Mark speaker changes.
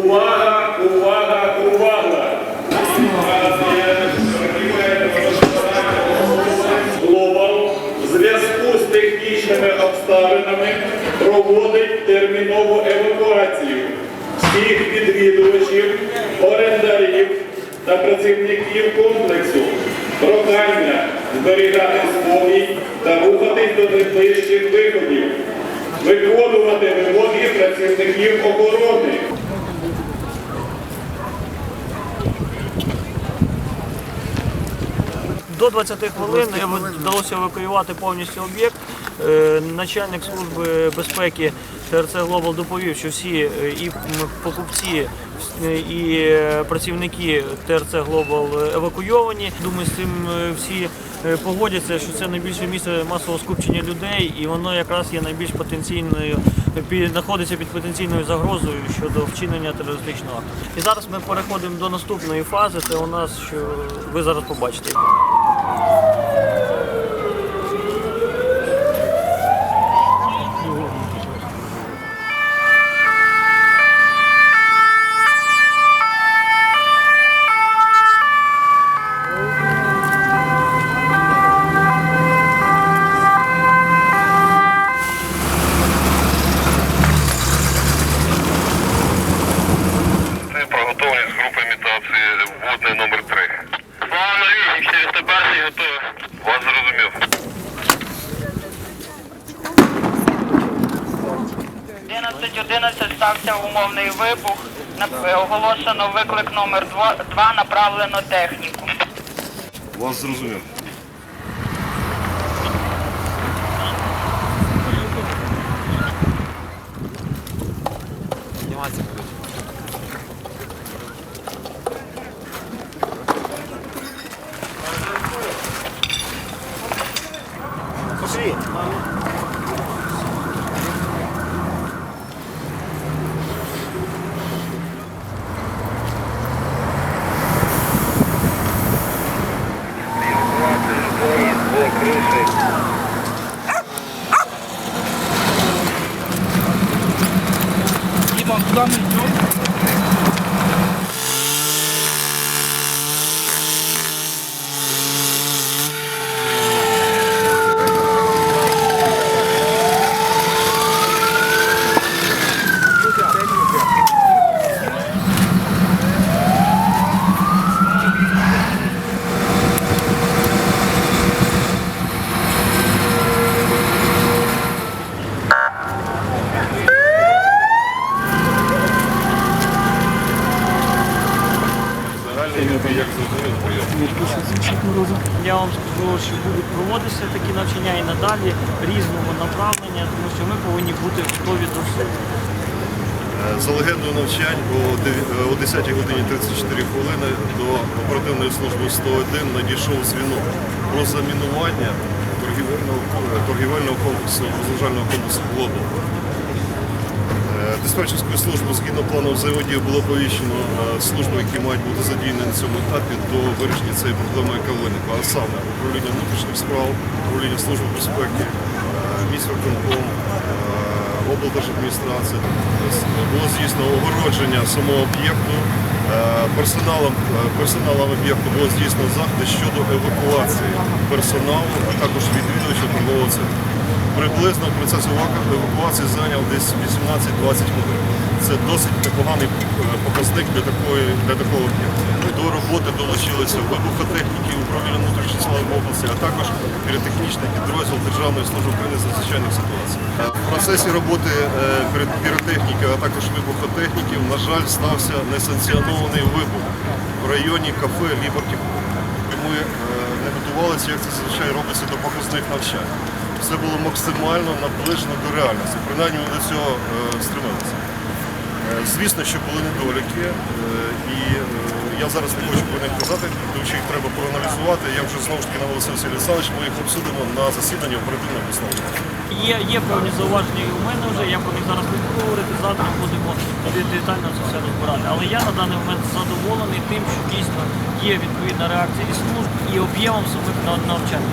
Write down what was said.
Speaker 1: Увага, увага, увага! Глобал в зв'язку з технічними обставинами проводить термінову евакуацію всіх відвідувачів, орендарів та працівників комплексу. Прохання зберігати спокій та рухатись до найближчих виходів, виконувати вимоги працівників охорони.
Speaker 2: До 20 хвилин вдалося евакуювати повністю об'єкт. Е, Начальник служби безпеки ТРЦ Глобал доповів, що всі е, і покупці, е, і працівники ТРЦ Глобал евакуйовані. Думаю, з цим всі погодяться, що це найбільше місце масового скупчення людей, і воно якраз є найбільш потенційною, знаходиться під потенційною загрозою щодо вчинення терористичного акту. І зараз ми переходимо до наступної фази. Це у нас, що ви зараз побачите.
Speaker 3: 11.11 стався умовний вибух. Оголошено виклик номер 2, направлено техніку.
Speaker 4: Вас зрозумів.
Speaker 2: Vamos dar um. Що будуть проводитися такі навчання і надалі різного направлення, тому що ми повинні бути готові до всього.
Speaker 5: Е, За легендою навчань о е, 10 годині 34 хвилини до оперативної служби 101 надійшов дзвінок про замінування торгівельного, е, торгівельного комплексу, розважального комплексу «Глобал». Диспетчерською службою згідно плану взаємодії було повіщено е, служби, які мають бути задіяні на цьому етапі до вирішення цієї проблеми, яка виникла, а саме управління внутрішніх справ, управління служби безпеки, е, міськвиконком, е, облдержадміністрація. Тобто Було здійснено огородження самого об'єкту. Персоналом, персоналом об'єкту було здійснено заходи щодо евакуації персоналу, а також відвідувачів торгового центру. Приблизно процес еваку- евакуації зайняв десь 18-20 хвилин. Це досить непоганий е, показник для такої для такого об'єкту. До роботи долучилися вибухотехніки управління внутрішніх сил області, а також піротехнічний підрозділ Державної служби України з надзвичайних ситуацій. В процесі роботи е, піротехніки, а також вибухотехніків, на жаль, стався несанкціонований вибух в районі кафе Ліберті. Ми е, не готувалися, як це зазвичай робиться до показних навчань. Все було максимально наближено до реальності. Принаймні ми до цього е, стремилися. Е, Звісно, що були недоліки, е, і я зараз не хочу про них казати, тому що їх треба проаналізувати. Я вже знову ж таки наголосив Василь Олександрович, ми їх обсудимо на засіданні оперативного постановлення.
Speaker 2: Є, є певні зауваження і у мене вже, я про них зараз не буду говорити, завтра будемо детально це все розбирати. Але я на даний момент задоволений тим, що дійсно є відповідна реакція і служб, і об'ємом самих нав- навчань.